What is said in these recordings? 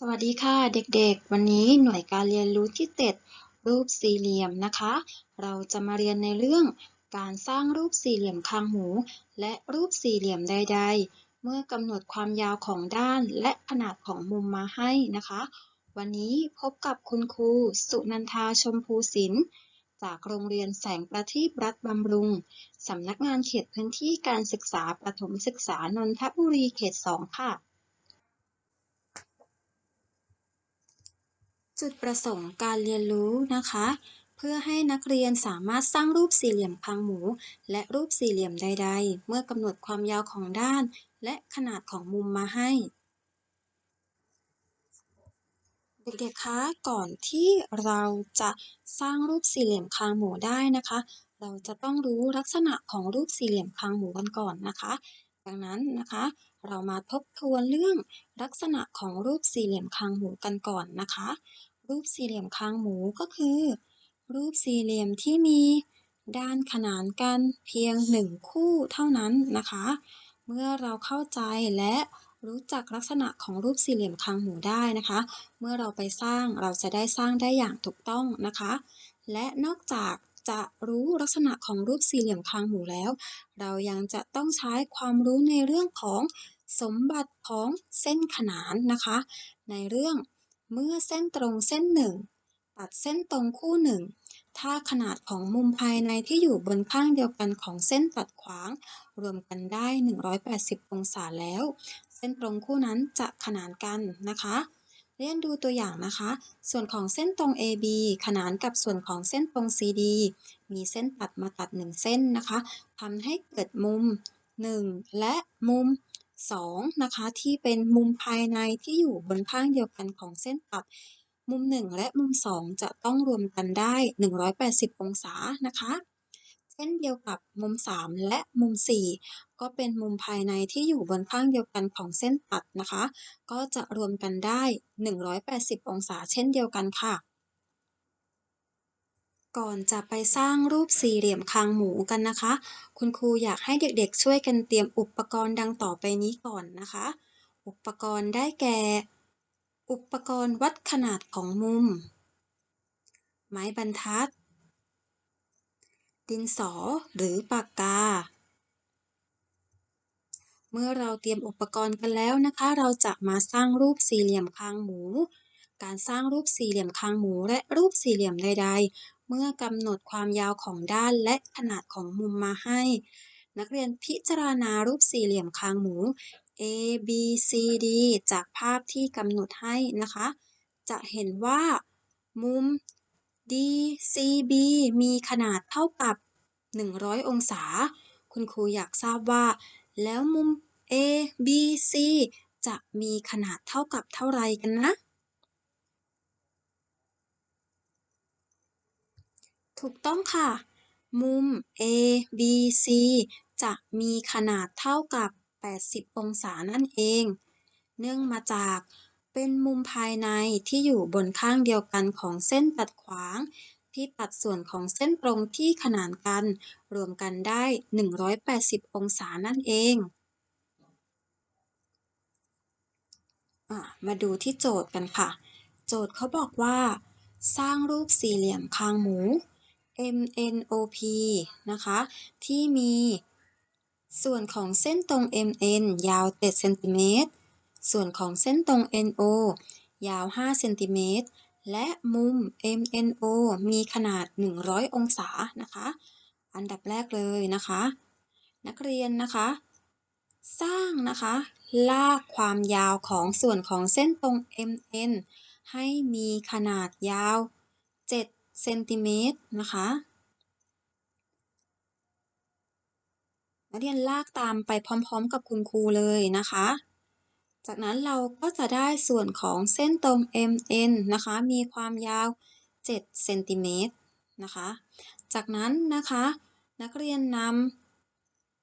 สวัสดีค่ะเด็กๆ วันนี้หน่วยการเรียนรู้ที่7รูปสี่เหลี่ยมนะคะ เราจะมาเรียนในเรื่องการสร้างรูปสี่เหลี่ยมคางหู และรูปสี่เหลี่ยมใด ๆ เมื่อกำหนดความยาวของด้านและขนาดของมุมมาให้นะคะ วันนี้พบกับคุณครูสุนันทาชมพูศิลป์จากโรงเรียนแสงประทีปรัฐบำรุง สำนักงานเขตพื้นที่การศึกษาประถมศึกษานนทบุรีเขต 2 ค่ะ จุดประสงค์การเรียนรู้นะคะ เพื่อให้นักเรียนสามารถสร้างรูปสี่เหลี่ยมคางหมู และรูปสี่เหลี่ยมใด ๆ เมื่อกำหนดความยาวของด้าน และขนาดของมุมมาให้ เด็กๆคะก่อนที่เราจะสร้างรูปสี่เหลี่ยมคางหมูได้นะคะ เราจะต้องรู้ลักษณะของรูปสี่เหลี่ยมคางหมูกันก่อนนะคะดังนั้นนะคะเรามาทบทวนเรื่องลักษณะของรูปสี่เหลี่ยมคางหมูกันก่อนนะคะ รูปสี่เหลี่ยมคางหมูก็คือ รูปสี่เหลี่ยมที่มีด้านขนานกันเพียงหนึ่งคู่เท่านั้นนะคะ เมื่อเราเข้าใจและรู้จักลักษณะของรูปสี่เหลี่ยมคางหมูได้นะคะ เมื่อเราไปสร้างเราจะได้สร้างได้อย่างถูกต้องนะคะ และนอกจากจะรู้ลักษณะของรูปสี่เหลี่ยมคางหมูแล้ว เรายังจะต้องใช้ความรู้ในเรื่องของสมบัติของเส้นขนานนะคะ ในเรื่อง เมื่อเส้นตรงเส้นหนึ่งตัดเส้นตรงคู่หนึ่ง ถ้าขนาดของมุมภายในที่อยู่บนข้างเดียวกันของเส้นตัดขวาง รวมกันได้ 180 องศาแล้ว เส้นตรงคู่นั้นจะขนานกันนะคะเรียนดูตัวอย่างนะคะ ส่วนของเส้นตรง AB ขนานกับส่วนของเส้นตรง CD มีเส้นตัดมาตัด 1 เส้นนะคะทำให้เกิดมุม 1 และมุม 2 นะคะที่เป็นมุมภายในที่อยู่บนข้างเดียวกันของเส้นตัด มุม 1 และมุม 2 จะต้องรวมกันได้ 180 องศานะคะเช่นเดียวกับมุม 3 และมุม 4 ก็เป็นมุมภายในที่อยู่บนข้างเดียวกันของเส้นตัดนะคะ ก็จะรวมกันได้ 180 องศาเช่นเดียวกันค่ะ ก่อนจะไปสร้างรูปสี่เหลี่ยมคางหมูกันนะคะ คุณครูอยากให้เด็กๆ ช่วยกันเตรียมอุปกรณ์ดังต่อไปนี้ก่อนนะคะ อุปกรณ์ได้แก่ อุปกรณ์วัดขนาดของมุม ไม้บรรทัด ดินสอหรือปากกา เมื่อเราเตรียมอุปกรณ์กันแล้วนะคะ เราจะมาสร้างรูปสี่เหลี่ยมคางหมูการสร้างรูปสี่เหลี่ยมคางหมูและรูปสี่เหลี่ยมใดๆ เมื่อกำหนดความยาวของด้านและขนาดของมุมมาให้ นักเรียนพิจารณารูปสี่เหลี่ยมคางหมู A B C D จากภาพที่กำหนดให้นะคะ จะเห็นว่ามุม DCB มีขนาดเท่ากับ 100 องศา คุณครูอยากทราบว่า แล้วมุม ABC จะมีขนาดเท่ากับเท่าไรกันนะ ถูกต้องค่ะ มุม ABC จะมีขนาดเท่ากับ 80 องศานั่นเอง เนื่องมาจากเป็นมุมภายในที่อยู่บนข้างเดียวกันของเส้นตัดขวาง ที่ตัดส่วนของเส้นตรงที่ขนานกัน รวมกันได้ 180 องศานั่นเองมาดูที่โจทย์กันค่ะ โจทย์เขาบอกว่า สร้างรูปสี่เหลี่ยมคางหมู MNOP นะคะ ที่มีส่วนของเส้นตรง MN ยาว7เซนติเมตร ส่วนของเส้นตรง NO ยาว5เซนติเมตร และมุม MNO มีขนาด 100 องศานะคะ อันดับแรกเลยนะคะ นักเรียนนะคะ สร้างนะคะ ลากความยาวของส่วนของเส้นตรง MN ให้มีขนาดยาว 7 เซนติเมตรนะคะนักเรียนลากตามไปพร้อมๆกับคุณครูเลยนะคะ จากนั้นเราก็จะได้ส่วนของเส้นตรง MN นะคะ มีความยาว 7 เซนติเมตรนะคะ จากนั้นนะคะ นักเรียนน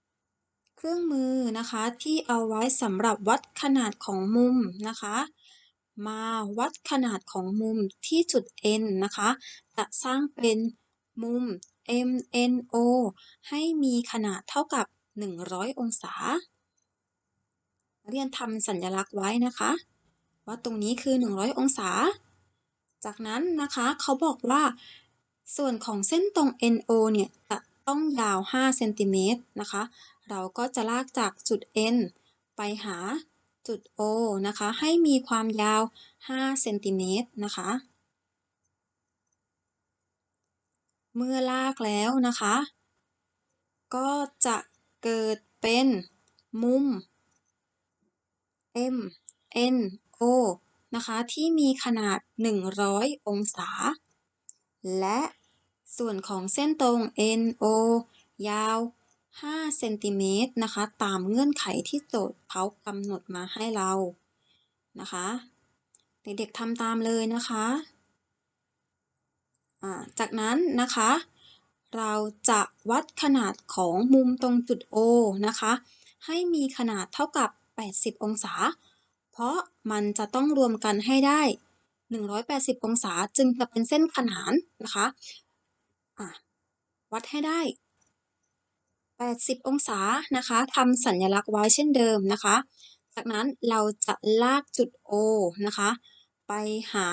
ำเครื่องมือนะคะที่เอาไว้สำหรับวัดขนาดของมุมนะคะ มาวัดขนาดของมุมที่จุด N นะคะ จะสร้างเป็นมุม MNO ให้มีขนาดเท่ากับ 100 องศา เรียนทำสัญลักษณ์ไว้นะคะ ว่าตรงนี้คือ 100 องศา จากนั้นนะคะเขาบอกว่า ส่วนของเส้นตรง NO เนี่ยจะต้องยาว 5 เซนติเมตรนะคะ เราก็จะลากจากจุด N ไปหา จุด O นะคะ ให้มีความยาว 5 เซนติเมตรนะคะ เมื่อลากแล้วนะคะ ก็จะเกิดเป็นมุม M N O นะคะที่มีขนาด 100 องศา และส่วนของเส้นตรง N O ยาว 5 เซนติเมตรนะคะ ตามเงื่อนไขที่โจทย์เขากำหนดมาให้เรานะคะ เด็กๆทำตามเลยนะคะจากนั้นนะคะ เราจะวัดขนาดของมุมตรงจุด O นะคะ ให้มีขนาดเท่ากับ 80 องศา เพราะมันจะต้องรวมกันให้ได้ 180 องศาจึงจะเป็นเส้นขนานนะคะะวัดให้ได้ 80 องศานะคะทำสัญลักษณ์ไว้เช่นเดิมนะคะ จากนั้นเราจะลากจุด O นะคะ ไปหา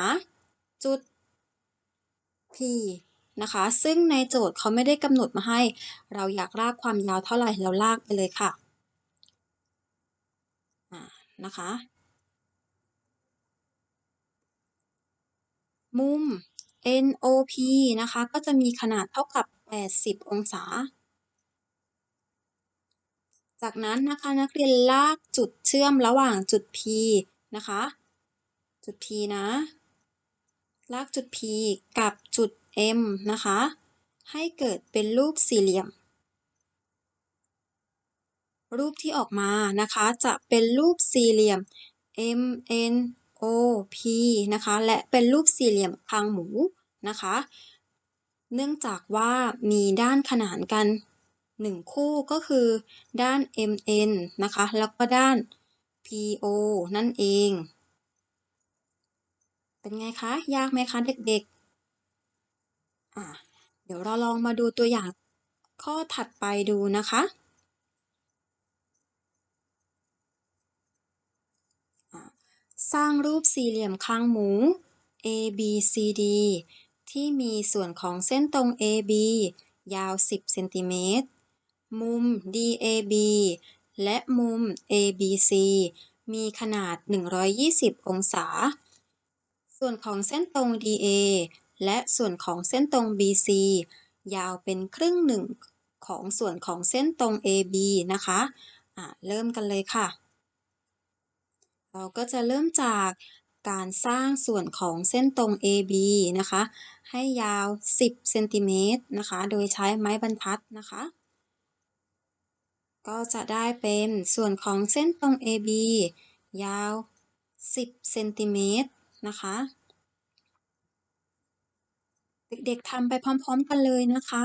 จุด P นะคะ ซึ่งในโจทย์เขาไม่ได้กำหนดมาให้ เราอยากลากความยาวเท่าไหร่เราลากไปเลยค่ะนะคะ มุม NOP นะคะ ก็จะมีขนาดเท่ากับ 80 องศา จากนั้นนะคะนักเรียนลากจุดเชื่อมระหว่างจุด P นะคะ จุด P นะ ลากจุด P กับจุด M นะคะ ให้เกิดเป็นรูปสี่เหลี่ยม รูปที่ออกมานะคะจะเป็นรูปสี่เหลี่ยม M N O P นะคะและเป็นรูปสี่เหลี่ยมคางหมูนะคะ เนื่องจากว่ามีด้านขนานกัน 1 คู่ก็คือด้าน MN นะคะ แล้วก็ด้าน PO นั่นเอง เป็นไงคะ ยากไหมคะเด็กๆอะเดี๋ยวเราลองมาดูตัวอย่างข้อถัดไปดูนะคะสร้างรูปสี่เหลี่ยมคางหมู ABCD ที่มีส่วนของเส้นตรง AB ยาว 10 เซนติเมตร มุม DAB และมุม ABC มีขนาด 120 องศา ส่วนของเส้นตรง DA และส่วนของเส้นตรง BC ยาวเป็นครึ่งหนึ่งของส่วนของเส้นตรง AB นะคะะเริ่มกันเลยค่ะ เราก็จะเริ่มจากการสร้างส่วนของเส้นตรง AB นะคะ ให้ยาว 10 เซนติเมตรนะคะ โดยใช้ไม้บรรทัดนะคะ ก็จะได้เป็นส่วนของเส้นตรง AB ยาว 10เซนติเมตรนะคะ เด็กๆทำไปพร้อม ๆ กันเลยนะคะ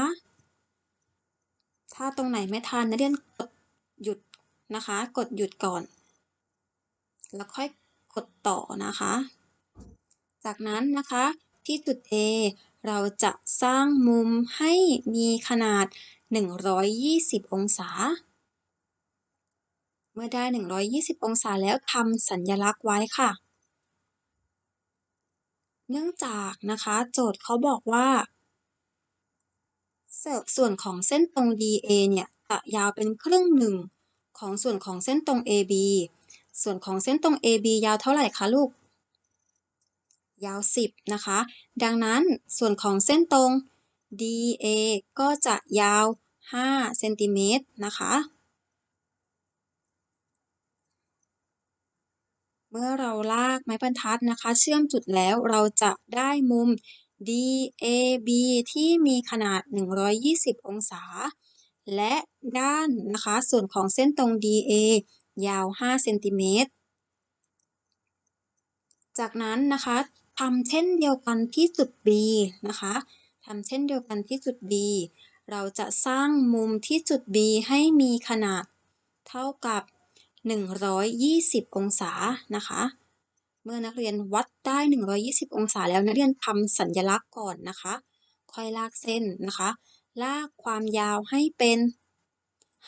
ถ้าตรงไหนไม่ทันนักเรียนกดหยุดนะคะ กดหยุดก่อน แล้วค่อยกดต่อนะคะ จากนั้นนะคะที่จุด A เราจะสร้างมุมให้มีขนาด 120 องศา เมื่อได้ 120 องศาแล้วทำสัญลักษณ์ไว้ค่ะ เนื่องจากนะคะโจทย์เขาบอกว่าส่วนของเส้นตรง DA เนี่ยจะยาวเป็นครึ่งหนึ่งของส่วนของเส้นตรง AB ส่วนของเส้นตรง AB ยาวเท่าไหร่คะลูก ยาว 10 นะคะ ดังนั้นส่วนของเส้นตรง DA ก็จะยาว5เซนติเมตรนะคะ เมื่อเราลากไม้บรรทัดนะคะ เชื่อมจุดแล้วเราจะได้มุม DAB ที่มีขนาด 120 องศา และด้านนะคะส่วนของเส้นตรง DA ยาว 5 เซนติเมตร จากนั้นนะคะทำเช่นเดียวกันที่จุด B นะคะทำเช่นเดียวกันที่จุด B เราจะสร้างมุมที่จุด B ให้มีขนาดเท่ากับ 120 องศานะคะ เมื่อนักเรียนวัดได้ 120 องศาแล้วนักเรียนทำสัญลักษณ์ก่อนนะคะ ค่อยลากเส้นนะคะ ลากความยาวให้เป็น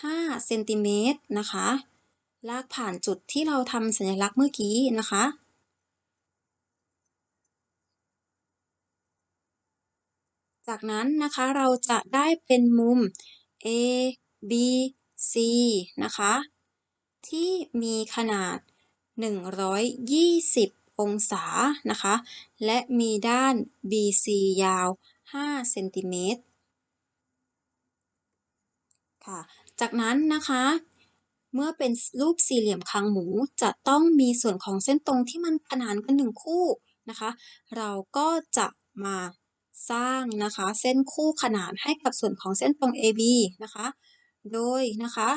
5เซนติเมตรนะคะ ลากผ่านจุดที่เราทำสัญลักษณ์เมื่อกี้นะคะจากนั้นนะคะเราจะได้เป็นมุม A B C นะคะ ที่มีขนาด 120 องศานะคะ และมีด้าน BC ยาว 5 เซนติเมตรค่ะ จากนั้นนะคะ เมื่อเป็นรูปสี่เหลี่ยมคางหมูจะต้องมีส่วนของเส้นตรงที่มันขนานกันหนึ่งคู่นะคะ เราก็จะมาสร้างนะคะ เส้นคู่ขนานให้กับส่วนของเส้นตรง AB นะคะ โดยนะคะ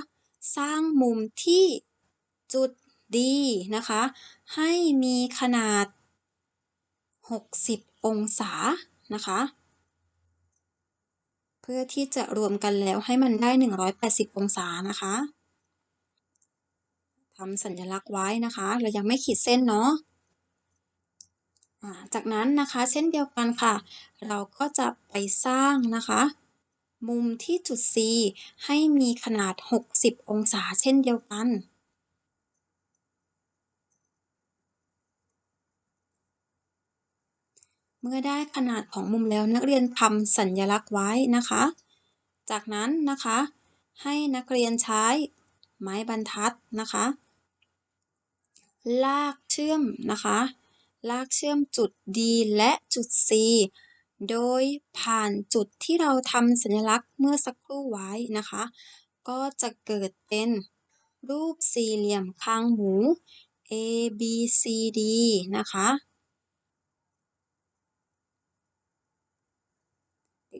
สร้างมุมที่จุด D นะคะ ให้มีขนาด 60 องศานะคะ เพื่อที่จะรวมกันแล้วให้มันได้ 180 องศานะคะทำสัญลักษณ์ไว้นะคะ เรายังไม่ขีดเส้นเนาะจากนั้นนะคะเช่นเดียวกันค่ะ เราก็จะไปสร้างนะคะ มุมที่จุด C ให้มีขนาด 60 องศาเช่นเดียวกัน เมื่อได้ขนาดของมุมแล้วนักเรียนทำสัญลักษณ์ไว้นะคะ จากนั้นนะคะ ให้นักเรียนใช้ไม้บรรทัดนะคะ ลากเชื่อมนะคะ ลากเชื่อมจุด D และจุด C โดยผ่านจุดที่เราทำสัญลักษณ์เมื่อสักครู่ไว้นะคะ ก็จะเกิดเป็นรูปสี่เหลี่ยมคางหมู A B C D นะคะ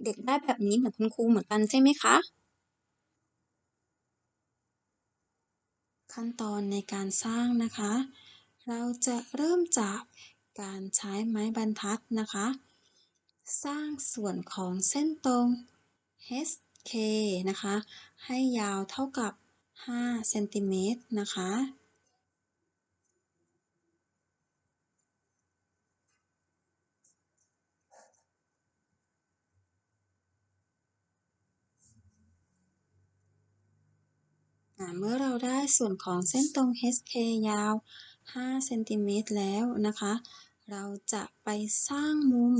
เด็กๆได้แบบนี้เหมือนคุณครูเหมือนกันใช่ไหมคะ ขั้นตอนในการสร้างนะคะ เราจะเริ่มจากการใช้ไม้บรรทัดนะคะ สร้างส่วนของเส้นตรง HK นะคะ ให้ยาวเท่ากับ 5 เซนติเมตรนะคะ เมื่อเราได้ส่วนของเส้นตรง HK ยาว 5 เซนติเมตรแล้วนะคะ เราจะไปสร้างมุม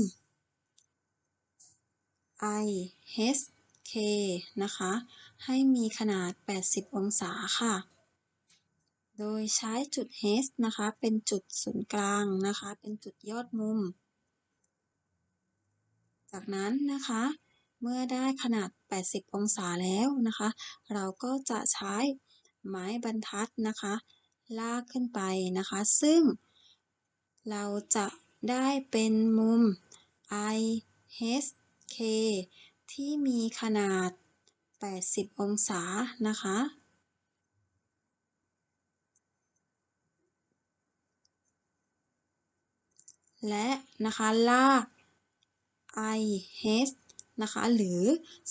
I H K นะคะ ให้มีขนาด 80 องศาค่ะ โดยใช้จุด H นะคะ เป็นจุดศูนย์กลางนะคะ เป็นจุดยอดมุม จากนั้นนะคะ เมื่อได้ขนาด 80 องศาแล้วนะคะ เราก็จะใช้ไม้บรรทัดนะคะ ลากขึ้นไปนะคะ ซึ่งเราจะได้เป็นมุม I H K ที่มีขนาด 80 องศานะคะ และนะคะลาก I H นะคะ หรือ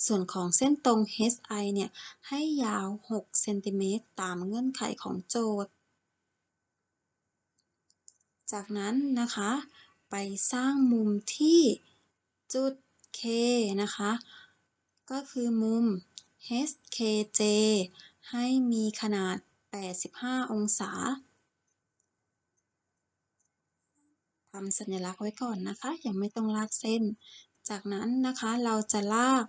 ส่วนของเส้นตรง HI เนี่ย ให้ยาว 6 เซนติเมตร ตามเงื่อนไขของโจทย์ จากนั้นนะคะ ไปสร้างมุมที่จุด K นะคะ ก็คือมุม HKJ ให้มีขนาด 85 องศาทำสัญลักษณ์ไว้ก่อนนะคะ ยังไม่ต้องลากเส้น จากนั้นนะคะเราจะลาก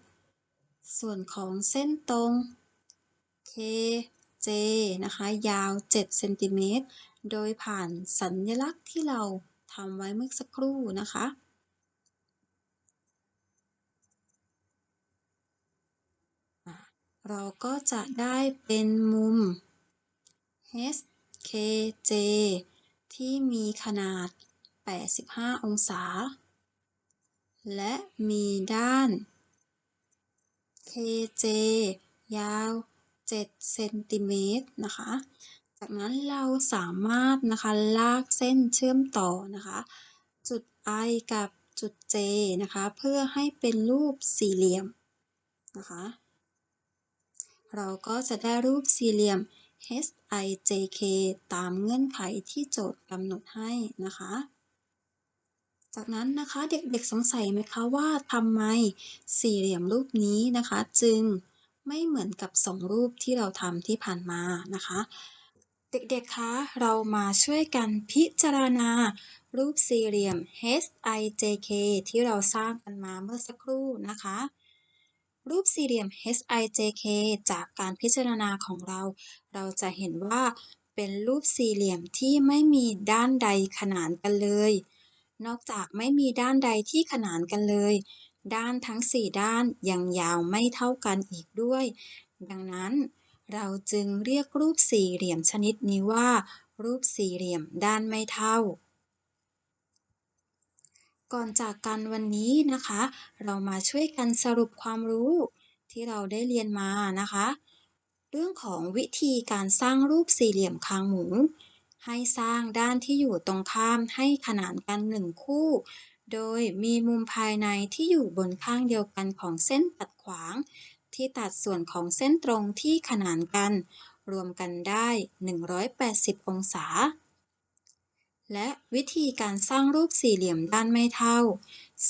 ส่วนของเส้นตรง KJ นะคะ ยาว 7 เซนติเมตร โดยผ่านสัญลักษณ์ที่เราทำไว้เมื่อสักครู่นะคะ เราก็จะได้เป็นมุม HKJ ที่มีขนาด 85 องศา และมีด้าน KJ ยาว 7 เซนติเมตรนะคะ จากนั้นเราสามารถนะคะลากเส้นเชื่อมต่อนะคะ จุด I กับจุด J นะคะ เพื่อให้เป็นรูปสี่เหลี่ยมนะคะ เราก็จะได้รูปสี่เหลี่ยม HIJK ตามเงื่อนไขที่โจทย์กำหนดให้นะคะ จากนั้นนะคะเด็กๆสงสัยไหมคะว่าทำไมสี่เหลี่ยมรูปนี้นะคะ จึงไม่เหมือนกับสองรูปที่เราทำที่ผ่านมานะคะ เด็กๆคะเรามาช่วยกันพิจารณารูปสี่เหลี่ยม HIJK ที่เราสร้างกันมาเมื่อสักครู่นะคะ รูปสี่เหลี่ยม HIJK จากการพิจารณาของเรา เราจะเห็นว่าเป็นรูปสี่เหลี่ยมที่ไม่มีด้านใดขนานกันเลย นอกจากไม่มีด้านใดที่ขนานกันเลย ด้านทั้ง 4 ด้านยังยาวไม่เท่ากันอีกด้วย ดังนั้นเราจึงเรียกรูปสี่เหลี่ยมชนิดนี้ว่า รูปสี่เหลี่ยมด้านไม่เท่า ก่อนจากกันวันนี้นะคะ เรามาช่วยกันสรุปความรู้ที่เราได้เรียนมานะคะ เรื่องของวิธีการสร้างรูปสี่เหลี่ยมคางหมู ให้สร้างด้านที่อยู่ตรงข้ามให้ขนานกันหนึ่งคู่ โดยมีมุมภายในที่อยู่บนข้างเดียวกันของเส้นตัดขวาง ที่ตัดส่วนของเส้นตรงที่ขนานกัน รวมกันได้ 180 องศา และวิธีการสร้างรูปสี่เหลี่ยมด้านไม่เท่า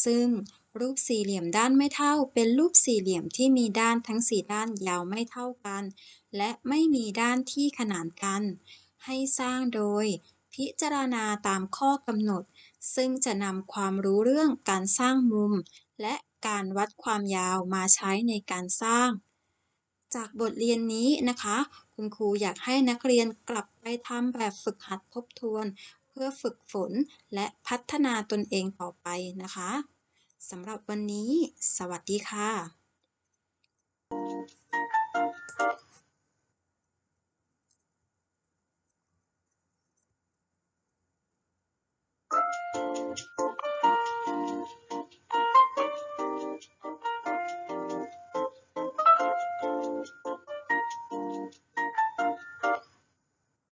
ซึ่งรูปสี่เหลี่ยมด้านไม่เท่า เป็นรูปสี่เหลี่ยมที่มีด้านทั้ง4ด้านยาวไม่เท่ากัน และไม่มีด้านที่ขนานกัน ให้สร้างโดย พิจารณาตามข้อกำหนด ซึ่งจะนำความรู้เรื่องการสร้างมุม และการวัดความยาวมาใช้ในการสร้าง จากบทเรียนนี้นะคะ คุณครูอยากให้นักเรียนกลับไปทำแบบฝึกหัดทบทวน พื่อฝึกฝนและพัฒนาตนเองต่อไปนะคะสำหรับวันนี้ สวัสดีค่ะ